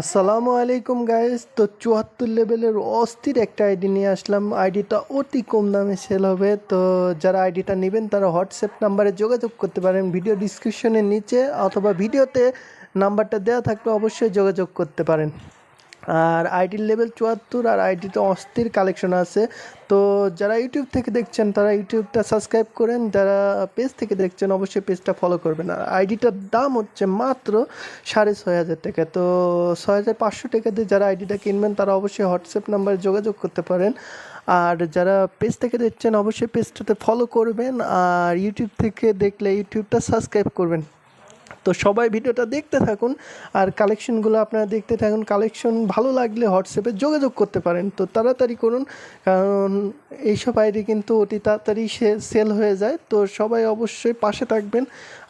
আসসালামু আলাইকুম গাইস তো চুয়াত্তর লেভেলের অস্থির একটা আইডি নিয়ে আসলাম। আইডিটা অতি কম দামে সেল হবে। তো যারা আইডিটা নেবেন, তারা হোয়াটসঅ্যাপ নাম্বারে যোগাযোগ করতে পারেন। ভিডিও ডিসক্রিপশনের নিচে অথবা ভিডিওতে নাম্বারটা দেওয়া থাকলে অবশ্যই যোগাযোগ করতে পারেন। আর আইডির লেভেল চুয়াত্তর আর আইডিতে অস্থির কালেকশন আছে। তো যারা ইউটিউব থেকে দেখছেন, তারা ইউটিউবটা সাবস্ক্রাইব করেন। যারা পেজ থেকে দেখছেন, অবশ্যই পেজটা ফলো করবেন। আর আইডিটার দাম হচ্ছে মাত্র সাড়ে ছয় হাজার টাকা। তো ছয় হাজার পাঁচশো টাকা দিয়ে যারা আইডিটা কিনবেন, তারা অবশ্যই হোয়াটসঅ্যাপ নাম্বারে যোগাযোগ করতে পারেন। আর যারা পেজ থেকে দেখছেন, অবশ্যই পেজটাতে ফলো করবেন। আর ইউটিউব থেকে দেখলে ইউটিউবটা সাবস্ক্রাইব করবেন। তো সবাই ভিডিওটা দেখতে থাকুন আর কালেকশনগুলো আপনারা দেখতে থাকুন। কালেকশন ভালো লাগলে হোয়াটসঅ্যাপে যোগাযোগ করতে পারেন। তো তাড়াতাড়ি করুন, কারণ এইসব আইডি কিন্তু অতি তাড়াতাড়ি সেল হয়ে যায়। তো সবাই অবশ্যই পাশে থাকবেন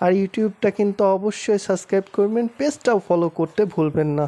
আর ইউটিউবটা কিন্তু অবশ্যই সাবস্ক্রাইব করবেন। পেজটাও ফলো করতে ভুলবেন না।